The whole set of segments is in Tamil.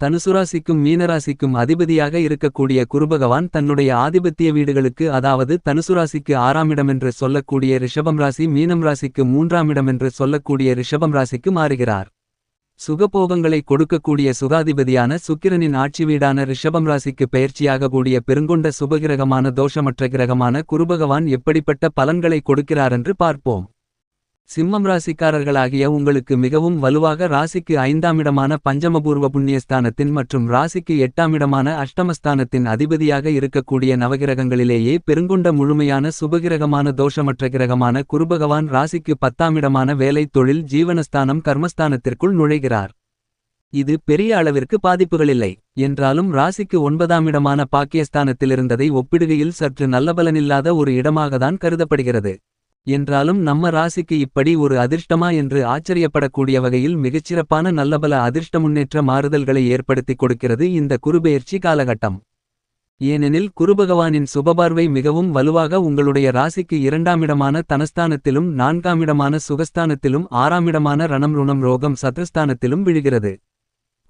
தனுசுராசிக்கும் மீனராசிக்கும் அதிபதியாக இருக்கக்கூடிய குருபகவான் தன்னுடைய ஆதிபத்திய வீடுகளுக்கு அதாவது தனுசுராசிக்கு ஆறாம் இடமென்று சொல்லக்கூடிய ரிஷபம் ராசி மீனம் ராசிக்கு மூன்றாம் இடமென்று சொல்லக்கூடிய ரிஷபம் ராசிக்கு மாறுகிறார். சுகபோகங்களை கொடுக்கக்கூடிய சுகாதிபதியான சுக்கிரனின் ஆட்சி வீடான ரிஷபம் ராசிக்கு பெயர்ச்சியாக கூடிய பெருங்கொண்ட சுபகிரகமான தோஷமற்ற கிரகமான குருபகவான் எப்படிப்பட்ட பலன்களை கொடுக்கிறாரென்று பார்ப்போம். சிம்மம் ராசிக்காரர்களாகிய உங்களுக்கு மிகவும் வலுவாக ராசிக்கு ஐந்தாம் இடமான பஞ்சமபூர்வ புண்ணியஸ்தானத்தின் மற்றும் ராசிக்கு எட்டாம் இடமான அஷ்டமஸ்தானத்தின் அதிபதியாக இருக்கக்கூடிய நவகிரகங்களிலேயே பெருங்குண்ட முழுமையான சுபகிரகமான தோஷமற்ற கிரகமான குருபகவான் ராசிக்கு பத்தாம் இடமான வேலை தொழில் ஜீவனஸ்தானம் கர்மஸ்தானத்திற்குள் நுழைகிறார். இது பெரிய அளவிற்கு பாதிப்புகளில்லை. என்றாலும் ராசிக்கு ஒன்பதாம் இடமான பாக்கியஸ்தானத்திலிருந்ததை ஒப்பிடுகையில் சற்று நல்லபலனில்லாத ஒரு இடமாகத்தான் கருதப்படுகிறது. என்றாலும் நம்ம ராசிக்கு இப்படி ஒரு அதிர்ஷ்டமா என்று ஆச்சரியப்படக்கூடிய வகையில் மிகச்சிறப்பான நல்லபல அதிர்ஷ்ட முன்னேற்ற மாறுதல்களை ஏற்படுத்திக் கொடுக்கிறது இந்த குருபெயர்ச்சி காலகட்டம். ஏனெனில் குருபகவானின் சுபபார்வை மிகவும் வலுவாக உங்களுடைய ராசிக்கு இரண்டாம் இடமான தனஸ்தானத்திலும் நான்காம் இடமான சுகஸ்தானத்திலும் ஆறாம் இடமான ரணம் ருணம் ரோகம் சத்ருஸ்தானத்திலும் விழுகிறது.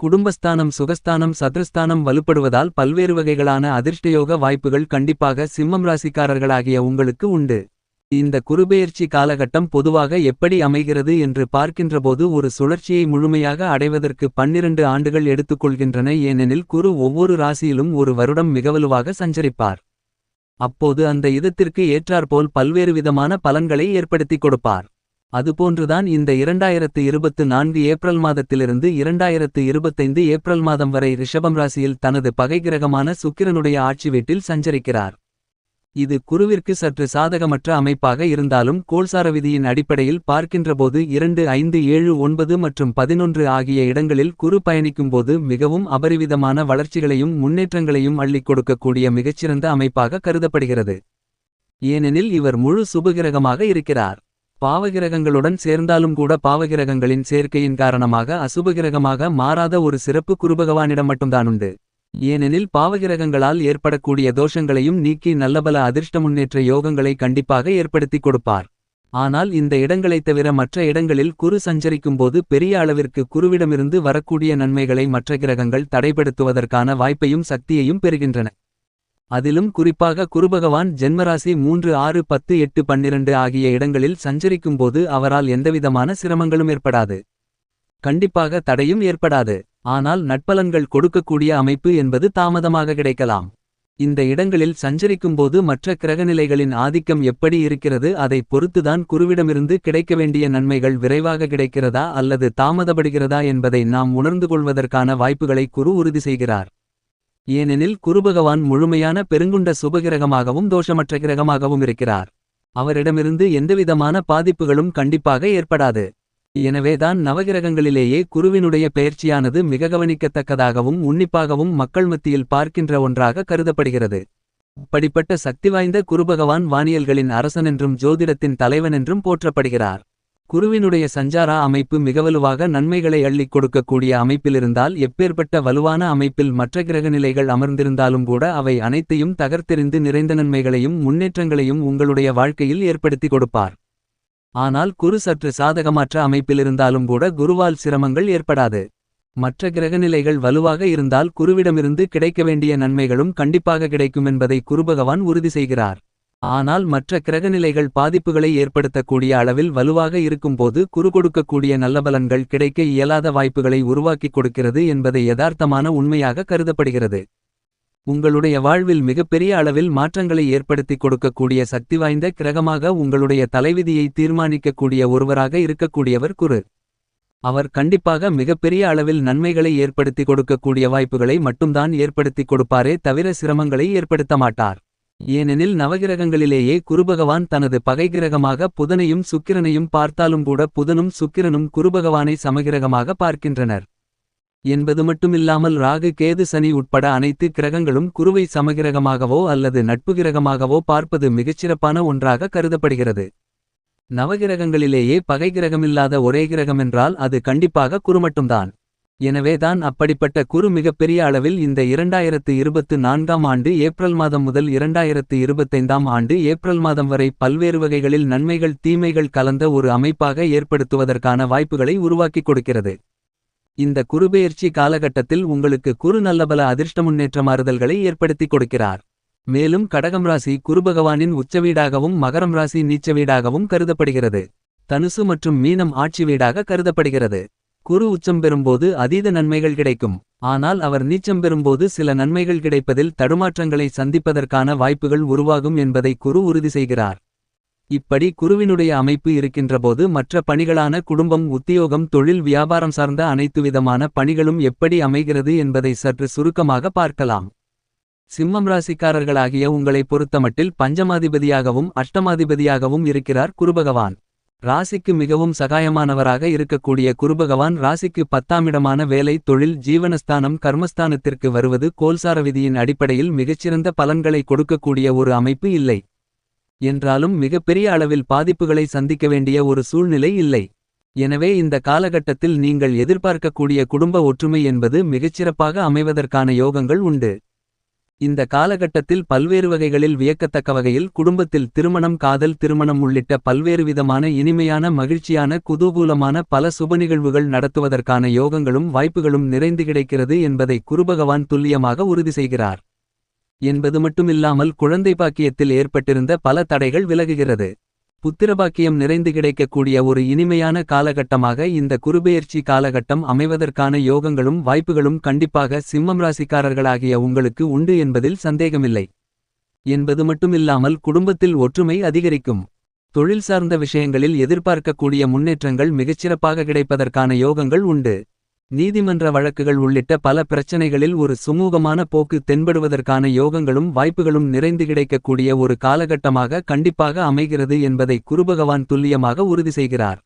குடும்பஸ்தானம் சுகஸ்தானம் சத்ருஸ்தானம் வலுப்படுவதால் பல்வேறு வகைகளான அதிர்ஷ்டயோக வாய்ப்புகள் கண்டிப்பாக சிம்மம் ராசிக்காரர்களாகிய உங்களுக்கு உண்டு. இந்த குருபெயர்ச்சி காலகட்டம் பொதுவாக எப்படி அமைகிறது என்று பார்க்கின்றபோது ஒரு சுழற்சியை முழுமையாக அடைவதற்கு பன்னிரண்டு ஆண்டுகள் எடுத்துக்கொள்கின்றன ஏனெனில் குரு ஒவ்வொரு ராசியிலும் ஒரு வருடம் மிகவலுவாக சஞ்சரிப்பார். அப்போது அந்த இதத்திற்கு ஏற்றாற்போல் பல்வேறு விதமான பலன்களை ஏற்படுத்திக் கொடுப்பார். அதுபோன்றுதான் இந்த இரண்டாயிரத்து இருபத்து நான்கு ஏப்ரல் மாதத்திலிருந்து இரண்டாயிரத்து இருபத்தைந்து ஏப்ரல் மாதம் வரை ரிஷபம் ராசியில் தனது பகைகிரகமான சுக்கிரனுடைய ஆட்சி வீட்டில் சஞ்சரிக்கிறார். இது குருவிற்கு சற்று சாதகமற்ற அமைப்பாக இருந்தாலும் கோல்சார விதியின் அடிப்படையில் பார்க்கின்றபோது இரண்டு ஐந்து ஏழு ஒன்பது மற்றும் பதினொன்று ஆகிய இடங்களில் குரு பயணிக்கும்போது மிகவும் அபரிவிதமான வளர்ச்சிகளையும் முன்னேற்றங்களையும் அள்ளிக் கொடுக்கக்கூடிய மிகச்சிறந்த அமைப்பாக கருதப்படுகிறது. ஏனெனில் இவர் முழு சுபகிரகமாக இருக்கிறார். பாவகிரகங்களுடன் சேர்ந்தாலும் கூட பாவகிரகங்களின் சேர்க்கையின் காரணமாக அசுபகிரகமாக மாறாத ஒரு சிறப்பு குருபகவானிடம் மட்டும்தான் உண்டு. ஏனெனில் பாவகிரகங்களால் ஏற்படக்கூடிய தோஷங்களையும் நீக்கி நல்லபல அதிர்ஷ்ட முன்னேற்ற யோகங்களை கண்டிப்பாக ஏற்படுத்திக் கொடுப்பார். ஆனால் இந்த இடங்களைத் தவிர மற்ற இடங்களில் குரு சஞ்சரிக்கும்போது பெரிய அளவிற்கு குருவிடமிருந்து வரக்கூடிய நன்மைகளை மற்ற கிரகங்கள் தடைப்படுத்துவதற்கான வாய்ப்பையும் சக்தியையும் பெறுகின்றன. அதிலும் குறிப்பாக குருபகவான் ஜென்மராசி மூன்று ஆறு பத்து எட்டு பன்னிரண்டு ஆகிய இடங்களில் சஞ்சரிக்கும்போது அவரால் எந்தவிதமான சிரமங்களும் ஏற்படாது. கண்டிப்பாக தடையும் ஏற்படாது. ஆனால் நட்பலன்கள் கொடுக்கக்கூடிய அமைப்பு என்பது தாமதமாக கிடைக்கலாம். இந்த இடங்களில் சஞ்சரிக்கும்போது மற்ற கிரகநிலைகளின் ஆதிக்கம் எப்படி இருக்கிறது அதை பொறுத்துதான் குருவிடமிருந்து கிடைக்க வேண்டிய நன்மைகள் விரைவாக கிடைக்கிறதா அல்லது தாமதப்படுகிறதா என்பதை நாம் உணர்ந்து கொள்வதற்கான வாய்ப்புகளை குரு உறுதி செய்கிறார். ஏனெனில் குருபகவான் முழுமையான பெருங்குண்ட சுபகிரகமாகவும் தோஷமற்ற கிரகமாகவும் இருக்கிறார். அவரிடமிருந்து எந்தவிதமான பாதிப்புகளும் கண்டிப்பாக ஏற்படாது. எனவேதான் நவகிரகங்களிலேயே குருவினுடைய பெயர்ச்சியானது மிக கவனிக்கத்தக்கதாகவும் உன்னிப்பாகவும் மக்கள் மத்தியில் பார்க்கின்ற ஒன்றாக கருதப்படுகிறது. அப்படிப்பட்ட சக்தி வாய்ந்த குருபகவான் வானியல்களின் அரசனென்றும் ஜோதிடத்தின் தலைவனென்றும் போற்றப்படுகிறார். குருவினுடைய சஞ்சாரா அமைப்பு மிகவலுவாக நன்மைகளை அள்ளிக் கொடுக்கக்கூடிய அமைப்பிலிருந்தால் எப்பேற்பட்ட வலுவான அமைப்பில் மற்ற கிரகநிலைகள் அமர்ந்திருந்தாலும் கூட அவை அனைத்தையும் தகர்த்தெறிந்து நிறைந்த நன்மைகளையும் முன்னேற்றங்களையும் உங்களுடைய வாழ்க்கையில் ஏற்படுத்தி கொடுப்பார். ஆனால் குரு சற்று சாதகமற்ற அமைப்பிலிருந்தாலும் கூட குருவால் சிரமங்கள் ஏற்படாது. மற்ற கிரகநிலைகள் வலுவாக இருந்தால் குருவிடமிருந்து கிடைக்க வேண்டிய நன்மைகளும் கண்டிப்பாக கிடைக்கும் என்பதை குருபகவான் உறுதி செய்கிறார். ஆனால் மற்ற கிரகநிலைகள் பாதிப்புகளை ஏற்படுத்தக்கூடிய அளவில் வலுவாக இருக்கும்போது குரு கொடுக்கக்கூடிய நல்லபலன்கள் கிடைக்க இயலாத வாய்ப்புகளை உருவாக்கிக் கொடுக்கிறது என்பதை யதார்த்தமான உண்மையாக கருதப்படுகிறது. உங்களுடைய வாழ்வில் மிகப்பெரிய அளவில் மாற்றங்களை ஏற்படுத்திக் கொடுக்கக்கூடிய சக்தி வாய்ந்த கிரகமாக உங்களுடைய தலைவிதியை தீர்மானிக்கக்கூடிய ஒருவராக இருக்கக்கூடியவர் குரு. அவர் கண்டிப்பாக மிகப்பெரிய அளவில் நன்மைகளை ஏற்படுத்தி கொடுக்கக்கூடிய வாய்ப்புகளை மட்டும்தான் ஏற்படுத்திக் கொடுப்பாரே தவிர சிரமங்களை ஏற்படுத்த மாட்டார். ஏனெனில் நவகிரகங்களிலேயே குருபகவான் தனது பகை கிரகமாக புதனையும் சுக்கிரனையும் பார்த்தாலும் கூட புதனும் சுக்கிரனும் குருபகவானை சமகிரகமாக பார்க்கின்றனர். என்பது மட்டுமில்லாமல் ராகு கேது சனி உட்பட அனைத்து கிரகங்களும் குருவை சமகிரகமாகவோ அல்லது நட்பு கிரகமாகவோ பார்ப்பது மிகச்சிறப்பான ஒன்றாக கருதப்படுகிறது. நவகிரகங்களிலேயே பகை கிரகமில்லாத ஒரே கிரகமென்றால் அது கண்டிப்பாக குரு மட்டும்தான். எனவேதான் அப்படிப்பட்ட குரு மிகப்பெரிய அளவில் இந்த இரண்டாயிரத்து இருபத்து நான்காம் ஆண்டு ஏப்ரல் மாதம் முதல் இரண்டாயிரத்து இருபத்தைந்தாம் ஆண்டு ஏப்ரல் மாதம் வரை பல்வேறு வகைகளில் நன்மைகள் தீமைகள் கலந்த ஒரு அமைப்பாக ஏற்படுத்துவதற்கான வாய்ப்புகளை உருவாக்கிக் கொடுக்கிறது. இந்த குருபெயர்ச்சி காலகட்டத்தில் உங்களுக்கு குரு நல்லபல அதிர்ஷ்ட முன்னேற்ற மாறுதல்களை ஏற்படுத்திக் கொடுக்கிறார். மேலும் கடகம் ராசி குருபகவானின் உச்சவீடாகவும் மகரம் ராசி நீச்ச வீடாகவும் கருதப்படுகிறது. தனுசு மற்றும் மீனம் ஆட்சி வீடாக கருதப்படுகிறது. குரு உச்சம் பெறும்போது அதீத நன்மைகள் கிடைக்கும். ஆனால் அவர் நீச்சம் பெறும்போது சில நன்மைகள் கிடைப்பதில் தடுமாற்றங்களை சந்திப்பதற்கான வாய்ப்புகள் உருவாகும் என்பதை குரு உறுதி செய்கிறார். இப்படி குருவினுடைய அமைப்பு இருக்கின்றபோது மற்ற பணிகளான குடும்பம் உத்தியோகம் தொழில் வியாபாரம் சார்ந்த அனைத்து விதமான பணிகளும் எப்படி அமைகிறது என்பதை சற்று சுருக்கமாக பார்க்கலாம். சிம்மம் ராசிக்காரர்களாகிய உங்களை பொறுத்தமட்டில் பஞ்சமாதிபதியாகவும் அஷ்டமாதிபதியாகவும் இருக்கிறார் குருபகவான். ராசிக்கு மிகவும் சகாயமானவராக இருக்கக்கூடிய குருபகவான் ராசிக்கு பத்தாமிடமான வேலை தொழில் ஜீவனஸ்தானம் கர்மஸ்தானத்திற்கு வருவது கோல்சார விதியின் அடிப்படையில் மிகச்சிறந்த பலன்களை கொடுக்கக்கூடிய ஒரு அமைப்பு இல்லை. என்றாலும் மிகப்பெரிய அளவில் பாதிப்புகளை சந்திக்க வேண்டிய ஒரு சூழ்நிலை இல்லை. எனவே இந்த காலகட்டத்தில் நீங்கள் எதிர்பார்க்கக்கூடிய குடும்ப ஒற்றுமை என்பது மிகச்சிறப்பாக அமைவதற்கான யோகங்கள் உண்டு. இந்த காலகட்டத்தில் பல்வேறு வகைகளில் வியக்கத்தக்க வகையில் குடும்பத்தில் திருமணம் காதல் திருமணம் உள்ளிட்ட பல்வேறு விதமான இனிமையான மகிழ்ச்சியான குதூகூலமான பல சுப நிகழ்வுகள் நடத்துவதற்கான யோகங்களும் வாய்ப்புகளும் நிறைந்து கிடைக்கிறது என்பதை குருபகவான் துல்லியமாக உறுதி செய்கிறார். என்பது மட்டுமில்லாமல் குழந்தை பாக்கியத்தில் ஏற்பட்டிருந்த பல தடைகள் விலகுகிறது. புத்திரபாக்கியம் நிறைந்து கிடைக்கக்கூடிய ஒரு இனிமையான காலகட்டமாக இந்த குருபெயர்ச்சி காலகட்டம் அமைவதற்கான யோகங்களும் வாய்ப்புகளும் கண்டிப்பாக சிம்மம் ராசிக்காரர்களாகிய உங்களுக்கு உண்டு என்பதில் சந்தேகமில்லை. என்பது மட்டுமில்லாமல் குடும்பத்தில் ஒற்றுமை அதிகரிக்கும். தொழில் சார்ந்த விஷயங்களில் எதிர்பார்க்கக்கூடிய முன்னேற்றங்கள் மிகச்சிறப்பாக கிடைப்பதற்கான யோகங்கள் உண்டு. நீதிமன்ற வழக்குகள் உள்ளிட்ட பல பிரச்சனைகளில் ஒரு சுமூகமான போக்கு தென்படுவதற்கான யோகங்களும் வாய்ப்புகளும் நிறைந்து கிடைக்கக்கூடிய ஒரு காலகட்டமாக கண்டிப்பாக அமைகிறது என்பதை குருபகவான் துல்லியமாக உறுதி செய்கிறார்.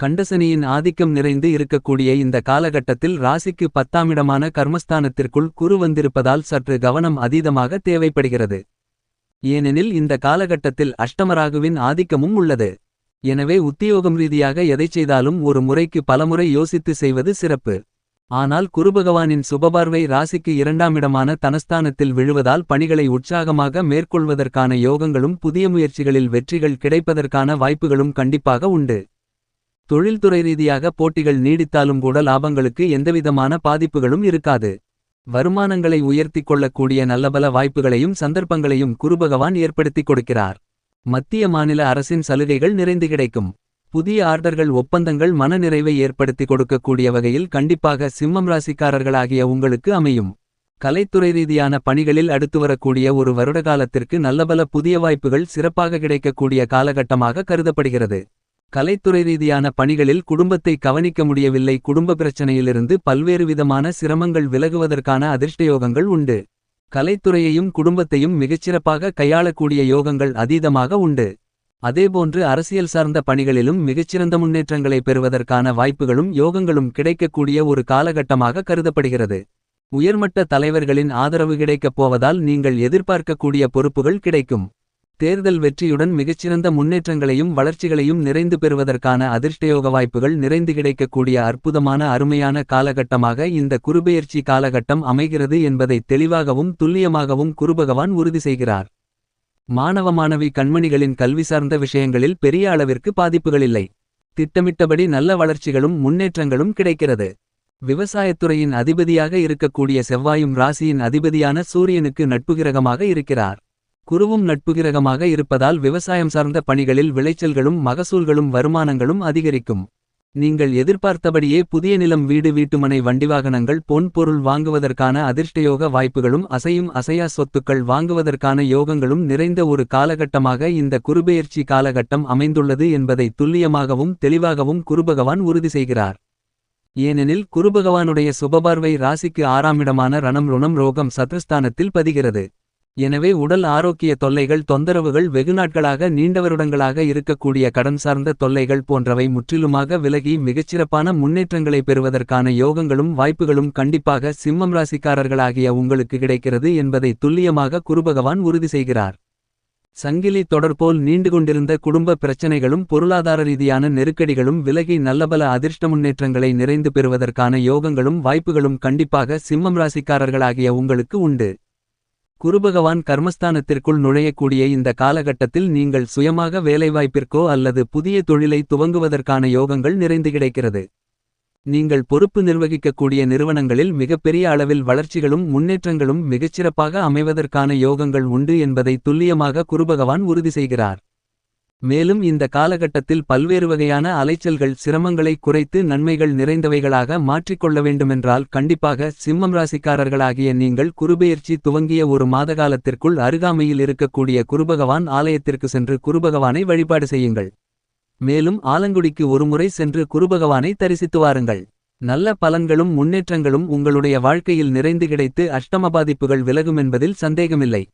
கண்டசனியின் ஆதிக்கம் நிறைந்து இருக்கக்கூடிய இந்த காலகட்டத்தில் ராசிக்கு பத்தாமிடமான கர்மஸ்தானத்திற்குள் குரு வந்திருப்பதால் சற்று கவனம் அதீதமாக தேவைப்படுகிறது. ஏனெனில் இந்த காலகட்டத்தில் அஷ்டமராகுவின் ஆதிக்கமும் உள்ளது. எனவே உத்தியோகம் ரீதியாக எதைச் செய்தாலும் ஒரு முறைக்கு பலமுறை யோசித்து செய்வது சிறப்பு. ஆனால் குருபகவானின் சுபபார்வை ராசிக்கு இரண்டாமிடமான தனஸ்தானத்தில் விழுவதால் பணிகளை உற்சாகமாக மேற்கொள்வதற்கான யோகங்களும் புதிய முயற்சிகளில் வெற்றிகள் கிடைப்பதற்கான வாய்ப்புகளும் கண்டிப்பாக உண்டு. தொழில்துறை ரீதியாக போட்டிகள் நீடித்தாலும் கூட லாபங்களுக்கு எந்தவிதமான பாதிப்புகளும் இருக்காது. வருமானங்களை உயர்த்திக் கொள்ளக்கூடிய நல்லபல வாய்ப்புகளையும் சந்தர்ப்பங்களையும் குருபகவான் ஏற்படுத்திக் கொடுக்கிறார். மத்திய மாநில அரசின் சலுகைகள் நிறைந்து கிடைக்கும். புதிய ஆர்டர்கள் ஒப்பந்தங்கள் மனநிறைவை ஏற்படுத்தி கொடுக்கக்கூடிய வகையில் கண்டிப்பாக சிம்மம் ராசிக்காரர்களாகிய உங்களுக்கு அமையும். கலைத்துறை ரீதியான பணிகளில் அடுத்து வரக்கூடிய ஒரு வருடகாலத்திற்கு நல்லபல புதிய வாய்ப்புகள் சிறப்பாக கிடைக்கக்கூடிய காலகட்டமாக கருதப்படுகிறது. கலைத்துறை ரீதியான பணிகளில் குடும்பத்தை கவனிக்க முடியவில்லை. குடும்ப பிரச்சனையிலிருந்து பல்வேறு விதமான சிரமங்கள் விலகுவதற்கான அதிர்ஷ்டயோகங்கள் உண்டு. கலைத்துறையையும் குடும்பத்தையும் மிகச்சிறப்பாக கையாளக்கூடிய யோகங்கள் அதீதமாக உண்டு. அதேபோன்று அரசியல் சார்ந்த பணிகளிலும் மிகச்சிறந்த முன்னேற்றங்களை பெறுவதற்கான வாய்ப்புகளும் யோகங்களும் கிடைக்கக்கூடிய ஒரு காலகட்டமாக கருதப்படுகிறது. உயர்மட்ட தலைவர்களின் ஆதரவு கிடைக்கப் போவதால் நீங்கள் எதிர்பார்க்கக்கூடிய பொறுப்புகள் கிடைக்கும். தேர்தல் வெற்றியுடன் மிகச்சிறந்த முன்னேற்றங்களையும் வளர்ச்சிகளையும் நிறைந்து பெறுவதற்கான அதிர்ஷ்டயோக வாய்ப்புகள் நிறைந்து கிடைக்கக்கூடிய அற்புதமான அருமையான காலகட்டமாக இந்த குருபெயர்ச்சி காலகட்டம் அமைகிறது என்பதை தெளிவாகவும் துல்லியமாகவும் குருபகவான் உறுதி செய்கிறார். மாணவ மாணவி கண்மணிகளின் கல்வி சார்ந்த விஷயங்களில் பெரிய அளவிற்கு பாதிப்புகளில்லை திட்டமிட்டபடி நல்ல வளர்ச்சிகளும் முன்னேற்றங்களும் கிடைக்கிறது. விவசாயத்துறையின் அதிபதியாக இருக்கக்கூடிய செவ்வாயும் ராசியின் அதிபதியான சூரியனுக்கு நட்புகிரகமாக இருக்கிறார். குருவும் நட்புகிரகமாக இருப்பதால் விவசாயம் சார்ந்த பணிகளில் விளைச்சல்களும் மகசூல்களும் வருமானங்களும் அதிகரிக்கும். நீங்கள் எதிர்பார்த்தபடியே புதிய நிலம் வீடு வீட்டுமனை வண்டிவாகனங்கள் பொன் பொருள் வாங்குவதற்கான அதிர்ஷ்டயோக வாய்ப்புகளும் அசையும் அசையா சொத்துக்கள் வாங்குவதற்கான யோகங்களும் நிறைந்த ஒரு காலகட்டமாக இந்த குருபெயர்ச்சி காலகட்டம் அமைந்துள்ளது என்பதை துல்லியமாகவும் தெளிவாகவும் குருபகவான் உறுதி செய்கிறார். ஏனெனில் குருபகவானுடைய சுபபார்வை ராசிக்கு ஆறாமிடமான ரணம் ருணம் ரோகம் சத்ருஸ்தானத்தில் பதிகிறது. எனவே உடல் ஆரோக்கிய தொல்லைகள் தொந்தரவுகள் வெகுநாட்களாக நீண்டவருடங்களாக இருக்கக்கூடிய கடன் சார்ந்த தொல்லைகள் போன்றவை முற்றிலுமாக விலகி மிகச்சிறப்பான முன்னேற்றங்களை பெறுவதற்கான யோகங்களும் வாய்ப்புகளும் கண்டிப்பாக சிம்மம் ராசிக்காரர்களாகிய உங்களுக்கு கிடைக்கிறது என்பதை துல்லியமாக குருபகவான் உறுதி செய்கிறார். சங்கிலி தொடர்போல் நீண்டு கொண்டிருந்த குடும்ப பிரச்சனைகளும் பொருளாதார ரீதியான நெருக்கடிகளும் விலகி நல்லபல அதிர்ஷ்ட முன்னேற்றங்களை நிறைந்து பெறுவதற்கான யோகங்களும் வாய்ப்புகளும் கண்டிப்பாக சிம்மம் ராசிக்காரர்களாகிய உங்களுக்கு உண்டு. குருபகவான் கர்மஸ்தானத்திற்குள் நுழையக்கூடிய இந்த காலகட்டத்தில் நீங்கள் சுயமாக வேலைவாய்ப்பிற்கோ அல்லது புதிய தொழிலை துவங்குவதற்கான யோகங்கள் நிறைந்து கிடைக்கிறது. நீங்கள் பொறுப்பு நிர்வகிக்கக்கூடிய நிறுவனங்களில் மிகப்பெரிய அளவில் வளர்ச்சிகளும் முன்னேற்றங்களும் மிகச்சிறப்பாக அமைவதற்கான யோகங்கள் உண்டு என்பதை துல்லியமாக குருபகவான் உறுதி செய்கிறார். மேலும் இந்த காலகட்டத்தில் பல்வேறு வகையான அலைச்சல்கள் சிரமங்களை குறைத்து நன்மைகள் நிறைந்தவைகளாக மாற்றிக்கொள்ள வேண்டுமென்றால் கண்டிப்பாக சிம்மம் ராசிக்காரர்களாகிய நீங்கள் குருபெயர்ச்சி துவங்கிய ஒரு மாதகாலத்திற்குள் அருகாமையில் இருக்கக்கூடிய குருபகவான் ஆலயத்திற்கு சென்று குருபகவானை வழிபாடு செய்யுங்கள். மேலும் ஆலங்குடிக்கு ஒருமுறை சென்று குருபகவானை தரிசித்து வாருங்கள். நல்ல பலன்களும் முன்னேற்றங்களும் உங்களுடைய வாழ்க்கையில் நிறைந்து கிடைத்து அஷ்டம பாதிப்புகள் விலகுமென்பதில் சந்தேகமில்லை.